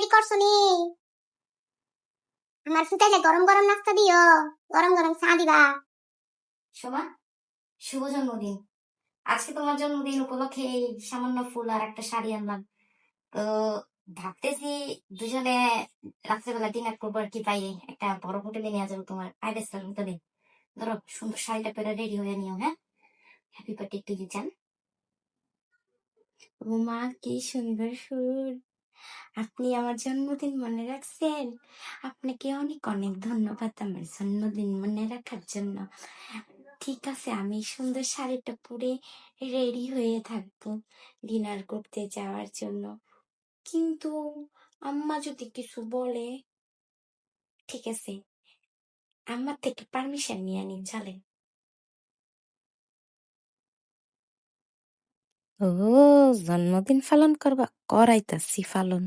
Ready করছ নি? আমার ফুটাইলে গরম গরম নাস্তা দিও গরম গরম চা দিবা। শোভা শুভ জন্মদিন। আজকে তোমার জন্মদিন উপলক্ষে এই সামান্য ফুল আর একটা শাড়ি আনলাম। তো ভাবতেছি দুজনে রাত্রেবেলা ডিনার করব আর কি বাইরে একটা বড় হোটেলে নিয়ে যাব তোমার আইবেস হোটেলে ধরো সুন্দর শাড়িটা পরে রেডি হয়ে নিও হ্যাঁ? হ্যাপি বার্থডে টু ইউ জান। ও মা কি সুন্দর সুর। আপনি আমার জন্মদিন মনে রাখছেন? আপনাকে অনেক অনেক ধন্যবাদ আমার জন্মদিন মনে রাখার জন্য। ঠিক আছে, আমি সুন্দর শাড়িটা পরে রেডি হয়ে থাকব ডিনার করতে যাওয়ার জন্য। কিন্তু আম্মা যদি কিছু বলে, ঠিক আছে, আমার থেকে পারমিশন নিয়ে নিন, চলেন। ও, জন্মদিন পালন করবা? করাইতাছি পালন।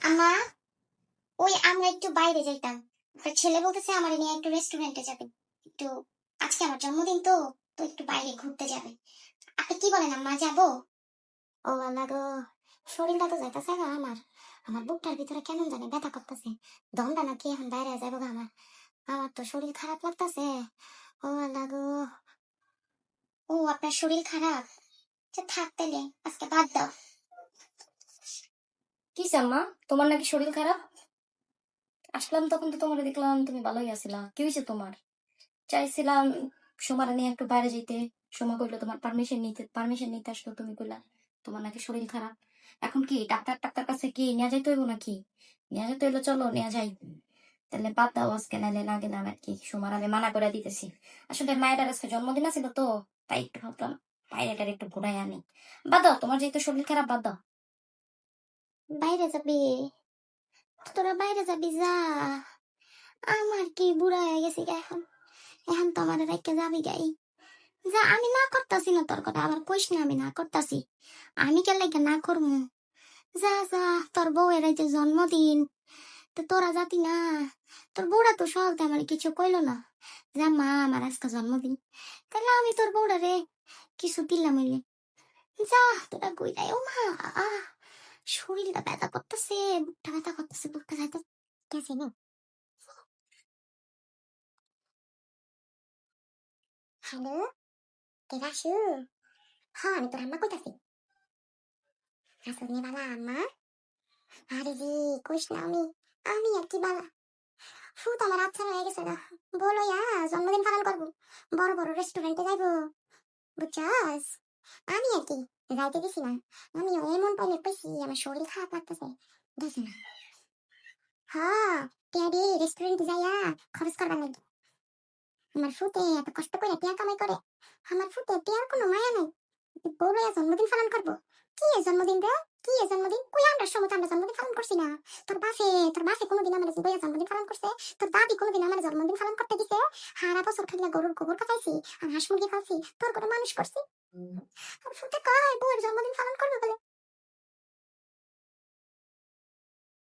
আমা, ওই আমরা একটু বাইরে যাইতাম। ওর ছেলে বলতেছে আমার নিয়ে একটু রেস্টুরেন্টে যাবে। একটু, আজকে আমার জন্মদিন তো তো একটু বাইরে ঘুরতে যাবে। আপনি কি বলেন, আম্মা, যাব? ও আল্লাহ গো, শরীরটা তো যাইতেছে না আমার। আমার বুকটার ভিতরে কেমন জানি ব্যথা করতেছে। দমটা নাকি এখন বাইরে যাব আমার। আমার তো শরীর খারাপ লাগতেছে। ও আল্লাহ গো আপনার শরীর খারাপ? আচ্ছা থাক তাইলে আজকে বাদ দাও। কি মা তোমার নাকি শরীর খারাপ? আসলাম তখন তো তোমার দেখলাম তুমি ভালোই আছিলা। কি হয়েছে তোমার? চাইছিলাম সোমার নিয়ে একটু বাইরে যেতে সোমা কইলো, তোমার পারমিশন নিতে পারমিশন নিতে আসলো তুমি কইলা, তোমার নাকি শরীর খারাপ। এখন কি ডাক্তার টাক্তার কাছে কি নিয়ে যাইতে হইব নাকি? নিয়ে যেতে হইল চলো, নিয়ে যাই। তাহলে বাদ দাও আজকে, নাইলে না গেলাম আর কি। সোমার আমি মানা করে দিতেছি। আসলে মায়ের আজকে জন্মদিন আছিল তো। তাই ভাবলাম বাইরেটার একটু ঘুরাই আনি। বাদ দাও, তোমার যেহেতু শরীর খারাপ, বাদ দাও। বাইরে যাবি? তোরা বাইরে যাবি? যা। আমার কি বুড়া হয়ে গেছি গা এখন। এখন তো আমার রেখে যাবি গাই যা, আমি না করতাছি না তোর কথা, আবার কইস না আমি না করতাছি। আমি কে লাগে না করব যা যা, তোর এই যে জন্মদিন, তো তোরা যাতি না। তোর বুড়া তো সহজে আমার কিছু কইলো না। যা মা আমার আজকে জন্মদিন তাহলে আমি তোর বউরা রে কিছু দিলাম হইলে যা তোরা কইলাই ও মা শরীরটা ব্যথা করতেছে বুকটা ব্যথা করতেছে বুকটা ব্যথা গেছে না হ্যালো কে রাসু হ্যাঁ আমি তোর আম্মা কইতাছি আসলে বালা আম্মা আরে জি কইস না আমি আমি আর কি বালা ফুট আমার আচ্ছা হয়ে গেছে না বলো ইয়া, জন্মদিন পালন করব। বড় বড় রেস্টুরেন্টে যাইবো। বুঝছাস? আমি আর কি যাইতে গেছি না। আমি এমন টয়লেট পাইছি আমার শরীর খারাপ লাগতেছে। দেখি না? হ্যাঁ টিয়াডি রেস্টুরেন্টে যাইয়া খরচ করবার লাগি। আমার ফুটে এত কষ্ট করে টিয়া কামাই করে। আমার ফুটে টিয়ার কোনো মায়া নাই। বউরে জন্মদিন পালন করব? কি জন্মদিন রে? কি জন্মদিন? কই আমরা সময় আমরা জন্মদিন পালন করছি না। তোর বাপে তোর বাপে কোনোদিন আমার বইয়া জন্মদিন পালন করছে। তোর দাদি কোনোদিন আমার জন্মদিন পালন করতে দিছে। হারা বছর খালি গরুর গোবর কাটাইছি আর হাঁস মুরগি খাইছি তোর করে মানুষ করছি? আর ফুটে কয়, বউয়ের জন্মদিন পালন করবে বলে?